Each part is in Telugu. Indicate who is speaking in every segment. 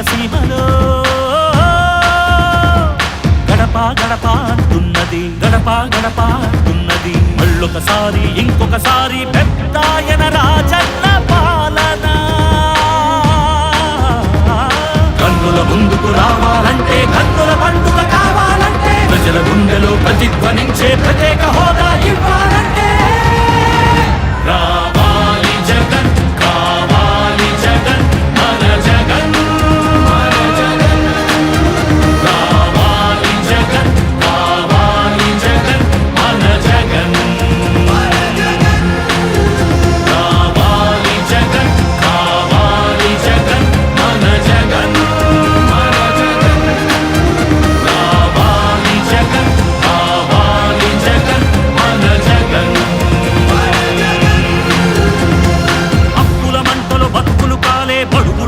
Speaker 1: కోనసీమలో గడప గడప అంటున్నది గడప గడప అంటున్నది మళ్ళొకసారి ఇంకొకసారి పెద్దాయన రాజన్న పాలన. కన్నుల ముందుకు రావ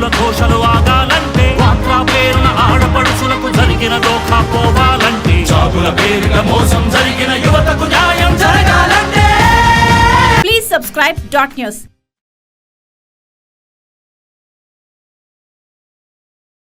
Speaker 1: కాలే ఘోషలు ఆగాలంటే వాత్రా పేరున ఆడపడుచులకు జరిగిన దోఖా పోవాలంటే జాబుల పేరిట మోసం జరిగిన యువతకు న్యాయం జరగాలంటే.
Speaker 2: Please subscribe dot news